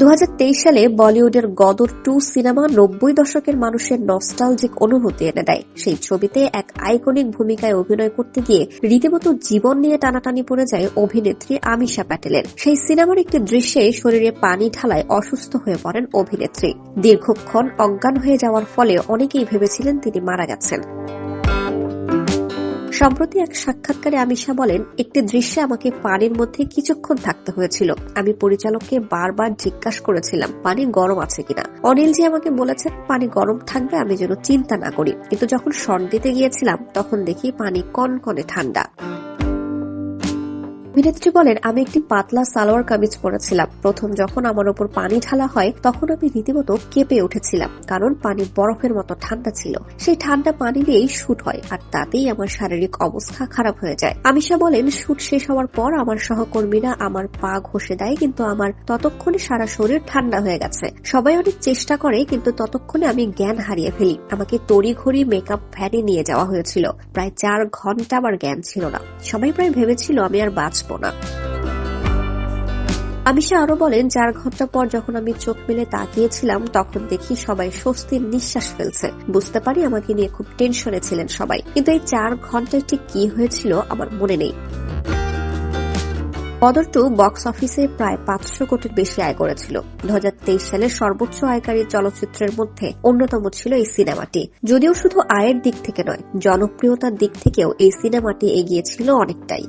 দু হাজার তেইশ সালে বলিউডের গদর টু সিনেমা নব্বই দশকের মানুষের নস্টালজিক অনুভূতি এনে দেয়। সেই ছবিতে এক আইকনিক ভূমিকায় অভিনয় করতে গিয়ে রীতিমতো জীবন নিয়ে টানাটানি পড়ে যায় অভিনেত্রী আমিষা প্যাটেলের। সেই সিনেমার একটি দৃশ্যে শরীরে পানি ঢালায় অসুস্থ হয়ে পড়েন অভিনেত্রী। দীর্ঘক্ষণ অজ্ঞান হয়ে যাওয়ার ফলে অনেকেই ভেবেছিলেন তিনি মারা গেছেন। সম্প্রতি এক সাক্ষাৎকারে আমিষা বলেন, একটি দৃশ্যে আমাকে পানির মধ্যে কিছুক্ষণ থাকতে হয়েছিল। আমি পরিচালককে বারবার জিজ্ঞাসা করেছিলাম, পানি গরম আছে কিনা? অনিল জি আমাকে বলেছেন, পানি গরম থাকবে, আমি যেন চিন্তা না করি। কিন্তু যখন শর্ট দিতে গিয়েছিলাম, তখন দেখি পানি কনকনে ঠান্ডা। অভিনেত্রী বলেন, আমি একটি পাতলা সালোয়ার কামিজ পরেছিলাম। প্রথম যখন আমার ওপর পানি ঢালা হয়, তখন আমি রীতিমতো কেঁপে উঠেছিলাম, কারণ পানি বরফের মতো ঠান্ডা ছিল। সেই ঠান্ডা পানি দিয়েই শুট হয়, আর তাতেই আমার শারীরিক অবস্থা খারাপ হয়ে যায়। আমিষা বলেন, শুট শেষ হওয়ার পর আমার সহকর্মীরা আমার পা ঘষে দেয়, কিন্তু আমার ততক্ষণে সারা শরীর ঠান্ডা হয়ে গেছে। সবাই অনেক চেষ্টা করে, কিন্তু ততক্ষণে আমি জ্ঞান হারিয়ে ফেলি। আমাকে তড়িঘড়ি মেকআপ ভ্যানে নিয়ে যাওয়া হয়েছিল। প্রায় চার ঘণ্টা আমার জ্ঞান ছিল না। সবাই প্রায় ভেবেছিল, আমি আর বাঁচব না। আমিষা আরও বলেন চার ঘণ্টা পর যখন আমি চোখ মেলে তাকিয়েছিলাম, তখন দেখি সবাই স্বস্তির নিঃশ্বাস ফেলছে। বুঝতে পারি আমাকে নিয়ে খুব টেনশনে ছিলেন সবাই, কিন্তু এই চার ঘন্টায় ঠিক কি হয়েছিল আমার মনে নেই। বদর টু বক্স অফিসে প্রায় পাঁচশো কোটির বেশি আয় করেছিল। দু হাজার তেইশ সালের সর্বোচ্চ আয়কারী চলচ্চিত্রের মধ্যে অন্যতম ছিল এই সিনেমাটি। যদিও শুধু আয়ের দিক থেকে নয়, জনপ্রিয়তার দিক থেকেও এই সিনেমাটি এগিয়েছিল অনেকটাই।